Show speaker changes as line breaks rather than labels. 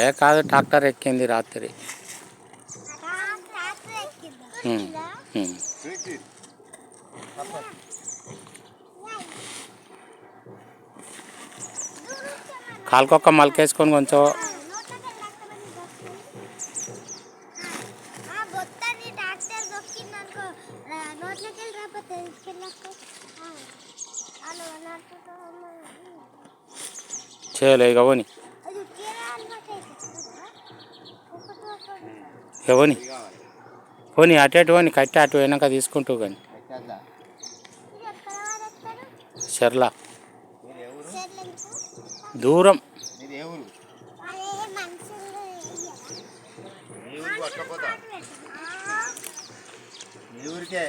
ఏ కాదు ట్రాక్టర్ ఎక్కింది రాత్రి. కాలుకొక్క మలకేసుకొని కొంచెం.
నోట్లోకి రాకపోతే
చేయలే ఇక పోని.
అది
ఎవని అటు అటు పోనీ కట్టి అటు పోయినాక తీసుకుంటూ కానీ.
ఇది
సర్లా దూరం
ఊరికే.